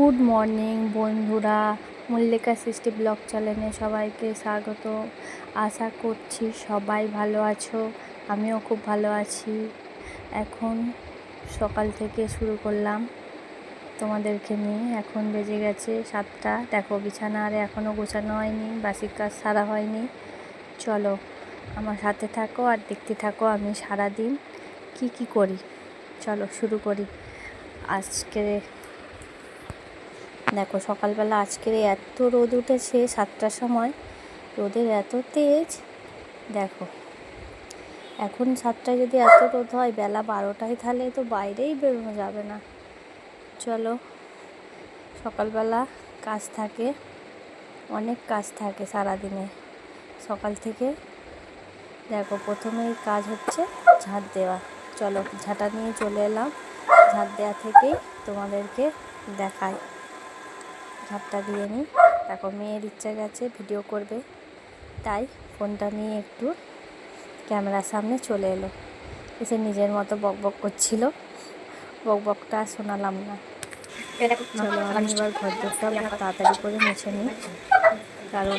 Good morning বন্ধুরা, মল্লিকা সৃষ্টি blog চ্যানেলে সবাইকে স্বাগত। আশা করছি সবাই ভালো আছো, আমিও খুব ভালো আছি। এখন সকাল থেকে শুরু করলাম তোমাদেরকে নিয়ে। এখন বেজে গেছে সাতটা। দেখো বিছানা আর এখনও গোছানো হয়নি, বাসির কাজ সারা হয়নি। চলো আমার সাথে থাকো আর দেখতে থাকো আমি সারাদিন কি কি করি। চলো শুরু করি। আজকে দেখো, সকালবেলা আজকের এত রোদ উঠেছে, সাতটার সময়। রোদের এত তেজ। দেখো, এখন সাতটায় যদি এত রোদ হয়, বেলা বারোটায় তাহলে তো বাইরেই বেরোনো যাবে না। চলো, সকালবেলা কাজ থাকে, অনেক কাজ থাকে সারাদিনে। সকাল থেকে দেখো, প্রথমেই কাজ হচ্ছে ঝাঁট দেওয়া। চলো, ঝাঁটা নিয়ে চলে এলাম। ঝাঁট দেওয়া থেকেই তোমাদেরকে দেখাই। ঝাঁটটা দিয়ে নিই। দেখো, মেয়ের ইচ্ছা গেছে, ভিডিও করবে। তাই ফোনটা নিয়ে একটু ক্যামেরার সামনে চলে এলো। এসে নিজের মতো বক বক করছিল। বক বকটা শোনালাম না। চলো, আমি এবার ঘর খুব তাড়াতাড়ি করে মুছে নিই। কারণ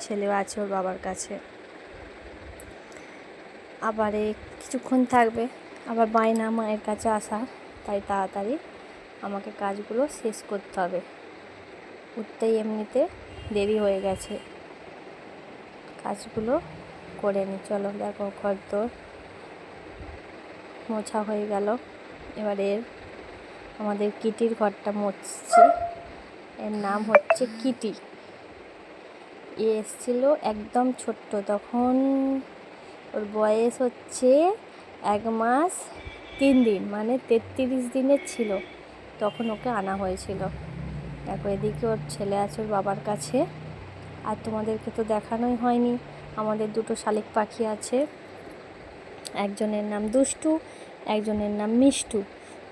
ছেলেও আছে ওর বাবার কাছে। আবার কিছুক্ষণ থাকবে। আবার বায়না মায়ের কাছে আসা। তাই তাড়াতাড়ি আমাকে কাজগুলো শেষ করতে হবে। উঠতেই এমনিতে দেরি হয়ে গেছে। কাজগুলো করে নি, চলো দেখো ঘর তোর মোছা হয়ে গেল। এবার আমাদের কিটির ঘরটা মুছছি। এর নাম হচ্ছে কিটি। এ এসছিল একদম ছোট্ট, তখন ওর বয়স হচ্ছে এক মাস তিন দিন মানে তেত্রিশ দিনের ছিল, তখন ওকে আনা হয়েছিল। দেখো, এদিকে ওর ছেলে আছে ওর বাবার কাছে। আর তোমাদেরকে তো দেখানোই হয়নি, আমাদের দুটো শালিক পাখি আছে। একজনের নাম দুষ্টু, একজনের নাম মিষ্টু।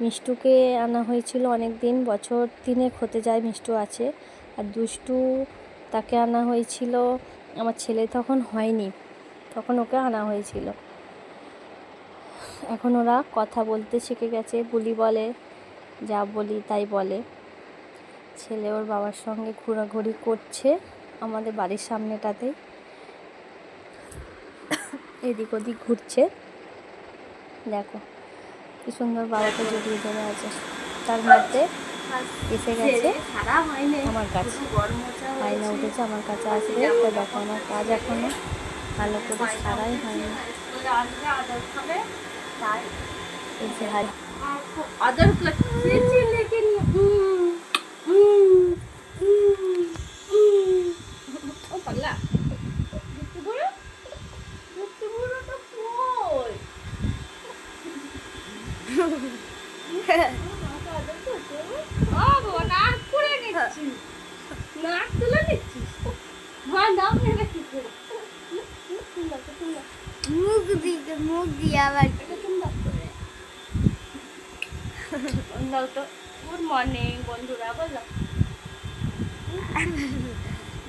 মিষ্টুকে আনা হয়েছিল অনেক দিন বছর তিনেক হতে যায় মিষ্টু আছে। আর দুষ্টু তাকে আনা হয়েছিল, আমার ছেলে তখন হয়নি, তখন ওকে আনা হয়েছিল। এখন ওরা কথা বলতে শিখে গেছে, বুলি বলে, যা বলি তাই বলে। ছেলে ওর বাবার সঙ্গে ঘোরাঘুরি করছে আমাদের বাড়ির সামনেটাতে। এদিক ওদিক ঘুরছে। দেখো, কি সুন্দর বাবাকে জড়িয়ে ধরে আছে। তার মধ্যে এসে গেছে আমার কাছে। আয়না উঠেছে আমার কাছে আসবে তো দেখো, আমার কাজ এখনও ভালো করে সারাই হয়নি। এই যে হাই আদর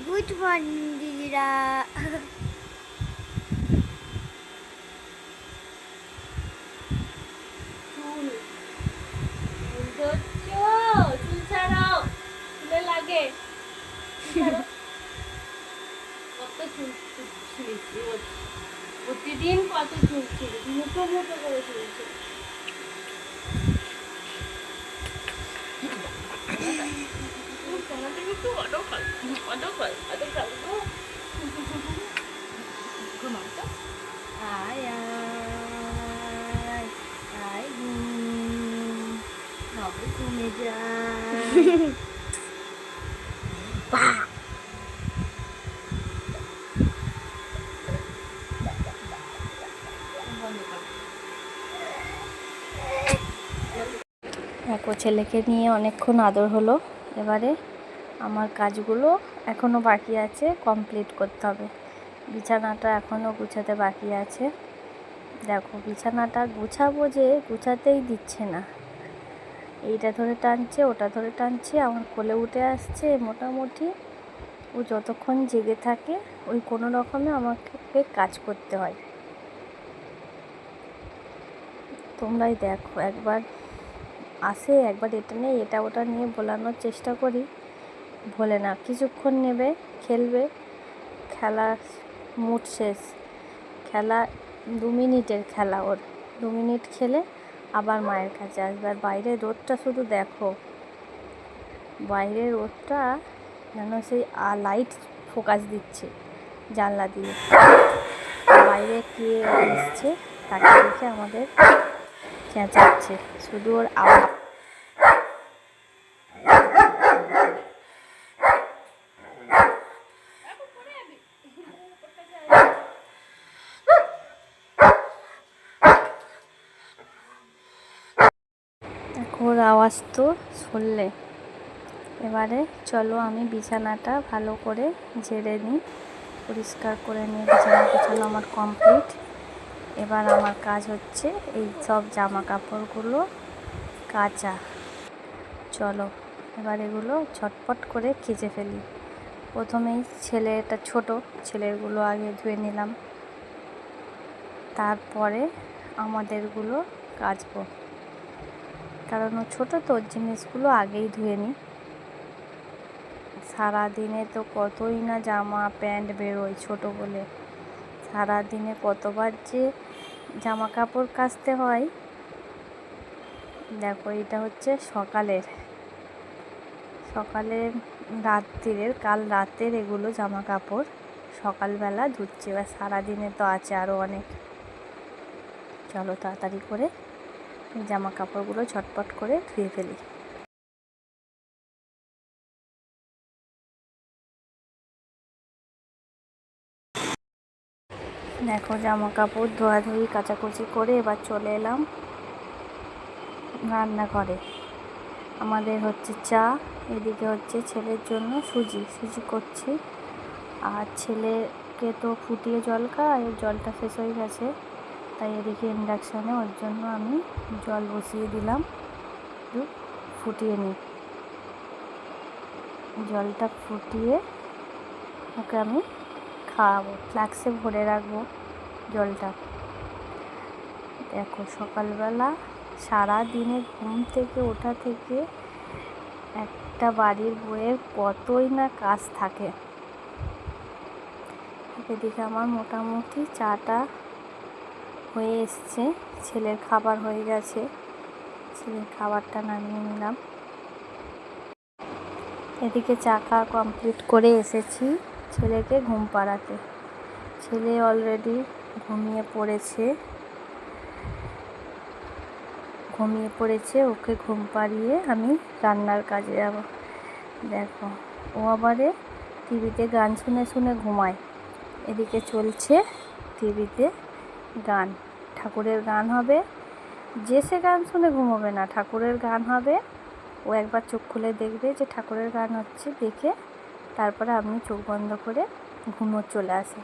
গুড মর্নিং দিদিরা চুল চুল ধরছ চুল ছাড়াও চুলে লাগে চুল ছাড়াও। কত চুল ছিঁড়িস রোজ প্রতিদিন কত চুল ছিঁড়িস মুঠো মুঠো করে চুল ছিঁড়িস সোনাটাকে একটু অটো খাল অটো খাল অটো খাল ঘুমাও তো আয় আয় আয় ঘুম সবে ঘুমে যায় দেখো, ছেলেকে নিয়ে অনেকক্ষণ আদর হলো। এবারে আমার কাজগুলো এখনও বাকি আছে কমপ্লিট করতে হবে। বিছানাটা এখনও গুছাতে বাকি আছে। দেখো, বিছানাটা গুছাবো যে গুছাতেই দিচ্ছে না। এইটা ধরে টানছে, ওটা ধরে টানছে, আমার কোলে উঠে আসছে মোটামুটি। ও যতক্ষণ জেগে থাকে, ওই কোনো রকমে আমাকে কাজ করতে হয়। তোমরাই দেখো, একবার আসে, একবার এটা নিয়ে, এটা ওটা নিয়ে বোলানোর চেষ্টা করি। ভোলে না, কিছুক্ষণ নেবে, খেলবে। খেলা মুড শেষ। খেলা দু মিনিটের খেলা ওর। দু মিনিট খেলে আবার মায়ের কাছে আসবে। আর বাইরের রোদটা শুধু দেখো। বাইরের রোদটা যেন সেই লাইট ফোকাস দিচ্ছে জানলা দিয়ে। বাইরে কে এসছে তাকে দেখে আমাদের চেঁচাচ্ছে। শুধু ওর আওয়াজ দেখো ওর আওয়াজ তো শুনলে। এবারে চলো আমি বিছানাটা ভালো করে ঝেড়ে নিই, পরিষ্কার করে নিয়ে বিছানা গোছানো আমার কমপ্লিট এবার আমার কাজ হচ্ছে এই সব জামা কাপড়গুলো কাচা। চলো, এবার এগুলো ঝটপট করে কেচে ফেলি। প্রথমেই ছেলেটা ছোট, ছেলেরগুলো আগে ধুয়ে নিলাম। তারপরে আমাদেরগুলো কাচবো। কারণ ও ছোটো তো জিনিসগুলো আগেই ধুয়ে নিই। সারাদিনে তো কতই না জামা, প্যান্ট বেরোয় ছোটো বলে। সারাদিনে কতবার যে জামা কাপড় কাচতে হয়। দেখো, এটা হচ্ছে সকালের। সকালের রাত্রিরের, কাল রাতের এগুলো জামা কাপড় সকালবেলা ধুচ্ছে। এবার সারাদিনে তো আছে আরও অনেক। চলো তাড়াতাড়ি করে জামা কাপড়গুলো ঝটপট করে ধুয়ে ফেলি। দেখো জামা কাপড় ধোয়াধুয়ি, কাচাকুচি করে এবার চলে এলাম রান্নাঘরে। আমাদের হচ্ছে চা, এদিকে হচ্ছে ছেলের জন্য সুজি। সুজি করছি। আর ছেলেকে তো ফুটিয়ে জল খায়, জলটা শেষ হয়ে গেছে। তাই এদিকে ইন্ডাকশানে ওর জন্য আমি জল বসিয়ে দিলাম। একটু ফুটিয়ে নিই। জলটা ফুটিয়ে ওকে আমি খাওয়াবো। ফ্লাক্সে ভরে রাখব জলটা। দেখো, সকালবেলা সারা দিনে ঘুম থেকে ওঠা থেকে একটা বাড়ির বইয়ের কতই না কাজ থাকে। এদিকে আমার মোটামুটি চাটা হয়ে এসছে, ছেলের খাবার হয়ে গেছে। ছেলের খাবারটা নামিয়ে নিলাম। এদিকে চাকা কমপ্লিট করে এসেছি ছেলেকে ঘুম পাড়াতে। ছেলে অলরেডি ঘুমিয়ে পড়েছে। ঘুমিয়ে পড়েছে, ওকে ঘুম পাড়িয়ে আমি রান্নার কাজে যাব। দেখো, ও আবারে টিভিতে গান শুনে শুনে ঘুমায়। এদিকে চলছে টিভিতে গান, ঠাকুরের গান হবে। যে সে গান শুনে ঘুমোবে না, ঠাকুরের গান হবে। ও একবার চোখ খুলে দেখবে যে ঠাকুরের গান হচ্ছে, দেখে তারপরে আপনি চোখ বন্ধ করে ঘুমো চলে আসে।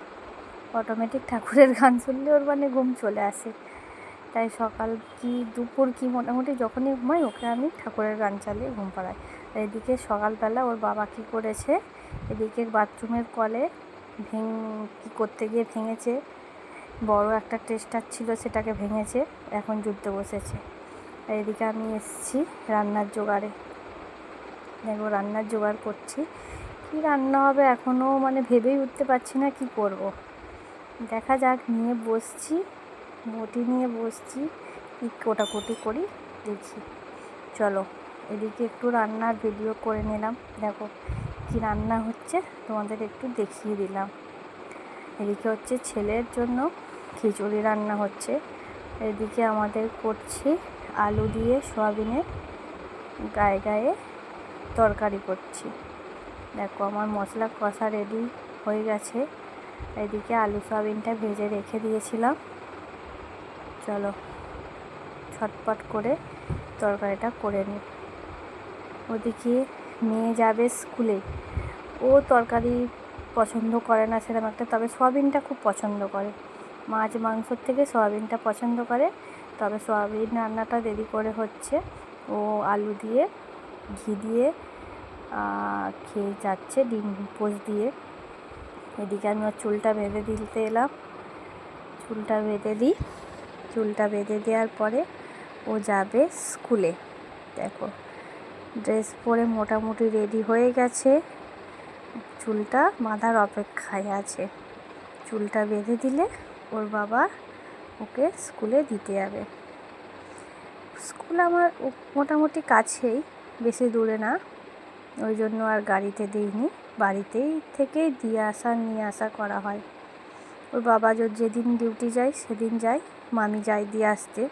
অটোমেটিক ঠাকুরের গান শুনলে ওর মানে ঘুম চলে আসে। তাই সকাল কি, দুপুর কি, মোটামুটি যখনই ঘুমাই, ওকে আমি ঠাকুরের গান চালিয়ে ঘুম পাড়াই। এদিকে সকালবেলা ওর বাবা কী করেছে এদিকে বাথরুমের কলে ভেঙ, কী করতে গিয়ে ভেঙেছে বড় একটা টেস্টার ছিল, সেটাকে ভেঙেছে, এখন জুড়তে বসেছে। এদিকে আমি এসেছি রান্নার জোগাড়ে। দেখো, রান্নার জোগাড় করছি। কী রান্না হবে এখনও মানে ভেবেই উঠতে পারছি না কি করব। দেখা যাক, নিয়ে বসছি, বটি নিয়ে বসছি, কী কোটাকুটি করি, দেখি। চলো, এদিকে একটু রান্নার ভিডিও করে নিলাম। দেখো, কি রান্না হচ্ছে, তোমাদের একটু দেখিয়ে দিলাম। এদিকে হচ্ছে ছেলের জন্য খিচুড়ি রান্না হচ্ছে। এদিকে আমাদের করছি আলু দিয়ে সয়াবিনের গায়ে গায়ে তরকারি করছি। দেখো আমার মশলা কষা রেডি হয়ে গেছে। এদিকে আলু সয়াবিনটা ভেজে রেখে দিয়েছিলাম। চলো ছটপট করে তরকারিটা করে নিই। ওদিকে মেয়ে যাবে স্কুলে। ও তরকারি পছন্দ করে না সেরকম একটা, তবে সয়াবিনটা খুব পছন্দ করে। মাছ মাংসর থেকে সয়াবিনটা পছন্দ করে। তবে সয়াবিন রান্নাটা দেরি করে হচ্ছে। ও আলু দিয়ে, ঘি দিয়ে খেয়ে যাচ্ছে ডিম পোচ দিয়ে। এদিকে আমি ওর চুলটা বেঁধে দিতে এলাম। চুলটা বেঁধে দিই। চুলটা বেঁধে দেওয়ার পরে ও যাবে স্কুলে। দেখো, ড্রেস পরে মোটামুটি রেডি হয়ে গেছে। চুলটা বাঁধার অপেক্ষায় আছে। চুলটা বেঁধে দিলে ওর বাবা ওকে স্কুলে দিতে যাবে। স্কুল আমার মোটামুটি কাছেই, বেশি দূরে না। ওই জন্য আর গাড়িতে দিইনি। বাড়িতেই থেকেই দিয়ে আসা, নিয়ে আসা করা হয়। ওর বাবা যেদিন ডিউটি যায়, সেদিন যায়, মামি যায় দিয়ে আসতে।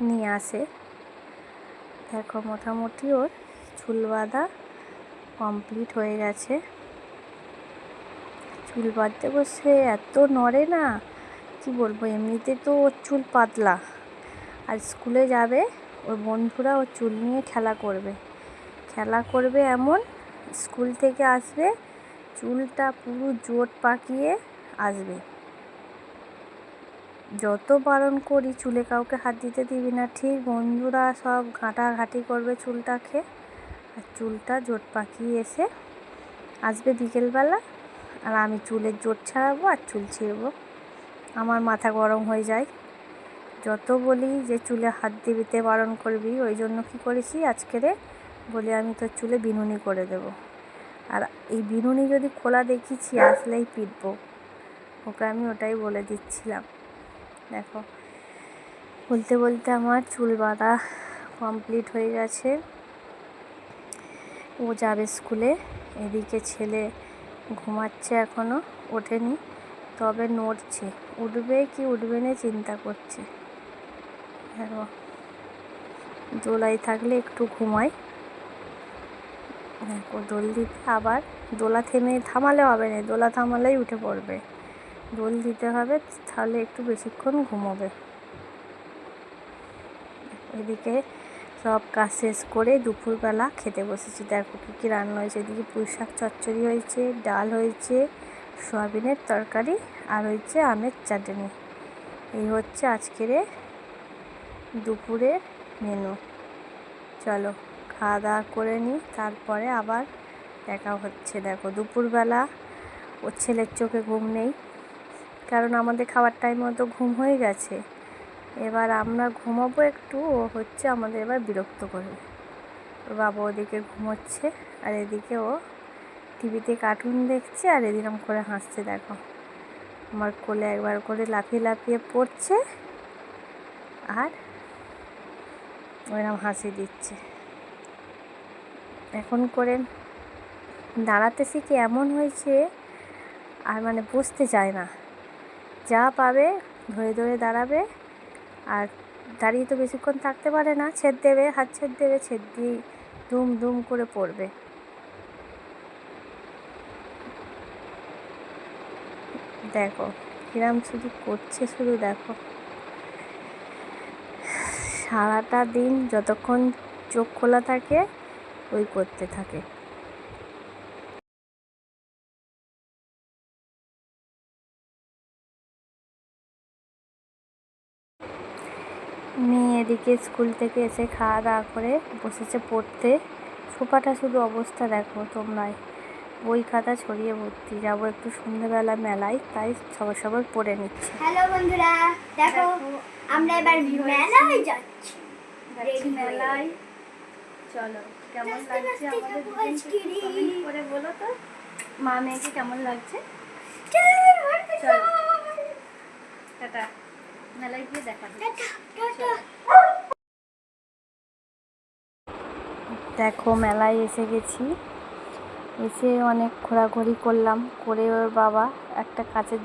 নিয়ে আসে। দেখো, মোটামুটি ওর চুল বাঁধা কমপ্লিট হয়ে গেছে। চুল বাঁধতে বসে, এত নড়ে না। কি বলব, এমনিতে তো ওর চুল পাতলা। আর স্কুলে যাবে, ওর বন্ধুরা ওর চুল নিয়ে খেলা করবে। খেলা করবে এমন, স্কুল থেকে আসবে, চুলটা পুরো জোট পাকিয়ে আসবে। যত বারণ করি, চুলে কাউকে হাত দিতে দিবি না। ঠিক বন্ধুরা সব ঘাঁটাঘাঁটি করবে চুলটাকে, আর চুলটা জোট পাকিয়ে এসে আসবে বিকেলবেলা। আর আমি চুলের জোট ছাড়াবো আর চুল ছিঁড়বো। আমার মাথা গরম হয়ে যায়। যত বলি যে চুলে হাত দিবিতে বারণ করবি, ওই জন্য কী করেছি আজকেরে বলি আমি তোর চুলে বিনুনি করে দেব। আর এই বিনুনি যদি খোলা দেখিছি, আসলেই পিটবো। ওকে আমি ওটাই বলে দিচ্ছিলাম। দেখো, বলতে বলতে আমার চুল বাঁধা কমপ্লিট হয়ে গেছে। ও যাবে স্কুলে। এদিকে ছেলে ঘুমাচ্ছে এখনও ওঠেনি। তবে নড়ছে। উঠবে কি উঠবে না চিন্তা করছে। দেখো দোলাই থাকলে একটু ঘুমায় দেখো, দোল দিতে আবার দোলা থেমে, থামালে হবে না। দোলা থামালেই উঠে পড়বে। দোল দিতে হবে, তাহলে একটু বেশিক্ষণ ঘুমোবে। এদিকে সব কাজ শেষ করে দুপুরবেলা খেতে বসেছি। দেখো কী কী রান্না হয়েছে? এদিকে পুঁই শাক চচ্চড়ি হয়েছে, ডাল হয়েছে, সয়াবিনের তরকারি আর হয়েছে আমের চাটনি। এই হচ্ছে আজকের দুপুরের মেনু চলো খাওয়া দাওয়া করে নিই, তারপরে আবার দেখা হচ্ছে। দেখো, দুপুরবেলা ওর ছেলের চোখে ঘুম নেই, কারণ আমাদের খাওয়ার টাইম মতো ঘুম হয়ে গেছে। এবার আমরা ঘুমাবো একটু, ও হচ্ছে আমাদের এবার বিরক্ত করবে বাবা ওদিকে ঘুমোচ্ছে, আর এদিকে ও টিভিতে কার্টুন দেখছে, আর এরকম করে হাসছে, দেখো। আমার কোলে একবার করে লাফিয়ে লাফিয়ে পড়ছে, আর ওইরকম হাসি দিচ্ছে। এখন করে দাঁড়াতে শিখে এমন হয়েছে, আর মানে বসতে চায় না। যা পাবে, ধরে ধরে দাঁড়াবে আর দাঁড়িয়ে তো বেশিক্ষণ থাকতে পারে না। ছেদ দেবে, হাত ছেদ দেবে, ছেদ দিয়ে দুম দুম করে পড়বে। দেখো, কিরাম শুধু করছে, শুধু দেখো। সারাটা দিন যতক্ষণ চোখ খোলা থাকে, ওই করতে থাকে। এদিকে স্কুল থেকে এসে খাওয়া দাওয়া করে বসেছে পড়তে। সোফাটা শুধু অবস্থা দেখো তোমরাই। বই খাতা ছড়িয়ে ভর্তি। যাব একটু সন্ধেবেলা মেলায় তাই সবার সবার পড়ে নিচ্ছে। হ্যালো বন্ধুরা দেখো আমরা এবার মেলায় যাচ্ছি। যাচ্ছি মেলায়। চলো কেমন লাগছে আমাদের comment করে বলো তো। মা মেয়েকে কেমন লাগছে? চলো। টাটা। মেলায় গিয়ে দেখা। দেখো মেলায় এসে গেছি। এসে অনেক ঘোরাঘুরি করলাম। করে ওর বাবা একটা কাচের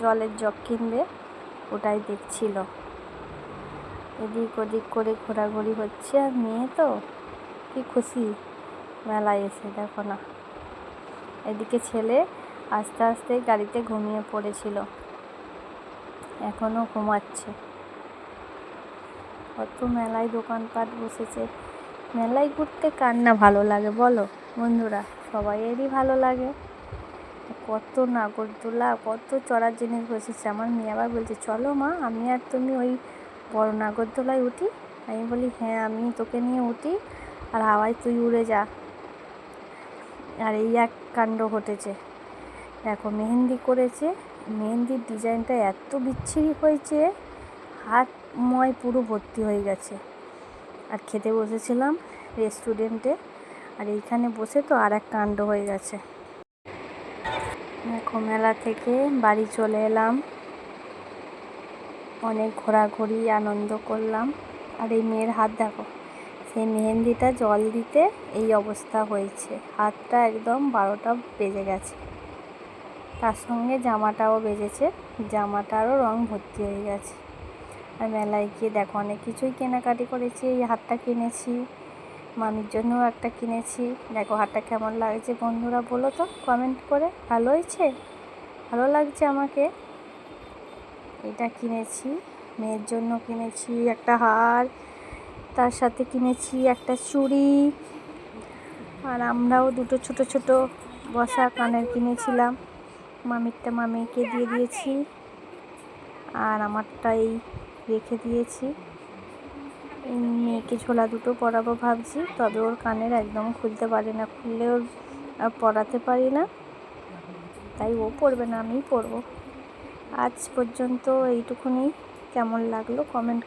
জলের জগ কিনবে ওটাই দেখছিল। এদিক ওদিক করে ঘোরাঘুরি হচ্ছে। আর মেয়ে তো কি খুশি। মেলায় এসে দেখো না। এদিকে ছেলে আস্তে আস্তে গাড়িতে ঘুমিয়ে পড়েছিল। এখনও ঘুমাচ্ছে। কত মেলায় দোকানপাট বসেছে। মেলায় ঘুরতে কার না ভালো লাগে বলো? বন্ধুরা, সবাইয়েরই ভালো লাগে। কত নাগরদোলা, কত চড়ার জিনিস বসেছে। আমার মেয়ে আবার বলছে, চলো মা, আমি আর তুমি ওই বড় নাগরদোলায় উঠি? আমি বলি হ্যাঁ আমি তোকে নিয়ে উঠি আর হাওয়ায় তুই উড়ে যা। আর এই এক কাণ্ড ঘটেছে। দেখো, মেহেন্দি করেছে মেহেন্দির ডিজাইনটা এত বিচ্ছিরি হয়েছে, হাত ময় পুরো ভর্তি হয়ে গেছে। আর খেতে বসেছিলাম রেস্টুরেন্টে আর এইখানে বসে তো আর এক কাণ্ড হয়ে গেছে। মেলা থেকে বাড়ি চলে এলাম। অনেক ঘোরাঘুরি, আনন্দ করলাম। আর এই মেয়ের হাত দেখো, সেই মেহেন্দিটা জল দিতে এই অবস্থা হয়েছে। হাতটা একদম বারোটা বেজে গেছে। তার সঙ্গে জামাটাও বেজেছে। জামাটারও রং ভর্তি হয়ে গেছে। আর মেলায় গিয়ে দেখো অনেক কিছুই কেনাকাটি করেছি। এই হাতটা কিনেছি, মামির জন্যও একটা কিনেছি। দেখো হাতটা কেমন লাগছে বন্ধুরা বলো তো কমেন্ট করে। ভালো হয়েছে? ভালো লাগছে আমাকে? এটা কিনেছি, মেয়ের জন্য কিনেছি একটা হার, তার সাথে কিনেছি একটা চুড়ি। আর আমরাও দুটো ছোট ছোট বসা কানের কিনেছিলাম। মামিরটা মামিকে দিয়ে দিয়েছি। আর আমারটা এই রেখে দিয়েছি। মেয়েকে ঝোলা দুটো পরাবো ভাবছি, তবে ওর কানের একদম খুলতে পারি না, খুললে ওর পরাতে পারি না। তাই ও পড়বে না, আমিই পরবো। আজ পর্যন্ত এইটুকুনি। কেমন লাগল কমেন্ট